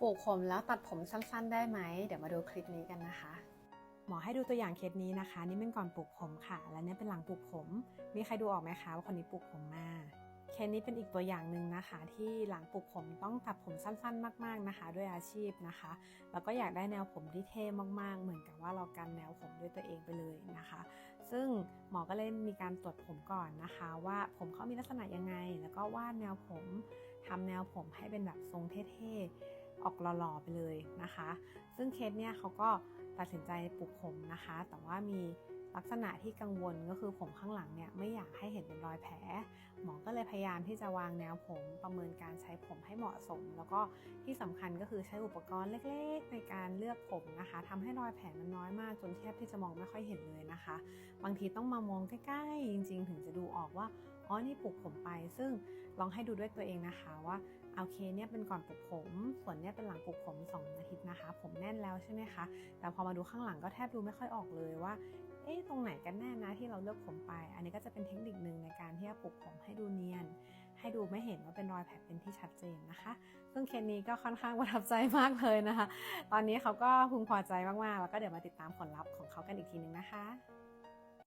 ปลูกผมแล้วตัดผมสั้น ๆ ได้ไหม เดี๋ยวมาดูคลิปนี้กันนะคะ หมอให้ดูตัวอย่างเคสนี้นะคะ นี่เป็นก่อนปลูกผมค่ะ และนี่เป็นหลังปลูกผม มีใครดูออกไหมคะว่าคนนี้ปลูกผมมาเคสนี้เป็นอีกตัวอย่างหนึ่งนะคะ ที่หลังปลูกผมต้องตัดผมสั้นๆ มาก ๆนะคะ ด้วยอาชีพนะคะ แล้วก็อยากได้แนวผมที่เท่มากๆ เหมือนกับว่าเรากันแนวผมด้วยตัวเองไปเลยนะคะ ซึ่งหมอก็เลยมีการตรวจผมก่อนนะคะ ว่าผมเขามีลักษณะยังไง แล้วก็วาดแนวผมทำแนวผมให้เป็นแบบทรงเท่ๆ ออกหล่อๆไปเลยนะคะ ซึ่งเคสเนี่ยเขาก็ตัดสินใจปลูกผมนะคะ แต่ว่ามีลักษณะที่กังวลก็คือผมข้างหลังเนี่ยไม่อยากให้เห็นเป็นรอยแผล หมอก็เลยพยายามที่จะวางแนวผมประเมินการใช้ผมให้เหมาะสม แล้วก็ที่สำคัญก็คือใช้อุปกรณ์เล็กๆ ในการเลือกผมนะคะทำให้รอยแผลมันน้อยมากจนแทบที่จะมองไม่ค่อยเห็นเลยนะคะ บางทีต้องมามองใกล้ๆจริง ๆ ถึง ออกว่าอ๋อนี่ปลูกผมไป ซึ่งลองให้ดูด้วยตัวเองนะคะว่าโอเคเนี่ยเป็นก่อนปลูกผม ส่วนเนี่ยเป็นหลังปลูกผม 2 อาทิตย์นะคะ ผมแน่นแล้วใช่ไหมคะ แต่พอมาดูข้างหลังก็แทบดูไม่ค่อยออกเลยว่าเอ๊ะตรงไหนกันแน่นะที่เราเลือกผมไป อันนี้ก็จะเป็นเทคนิคหนึ่งในการที่จะปลูกผมให้ดูเนียน ให้ดูไม่เห็นว่าเป็นรอยแผลเป็นที่ชัดเจนนะคะ ซึ่งเคสนี้ก็ค่อนข้างประทับใจมากเลยนะคะ ตอนนี้เขาก็พึงพอใจมากๆ แล้วก็เดี๋ยวมาติดตามผลลัพธ์ของเขากันอีกทีนึงนะคะ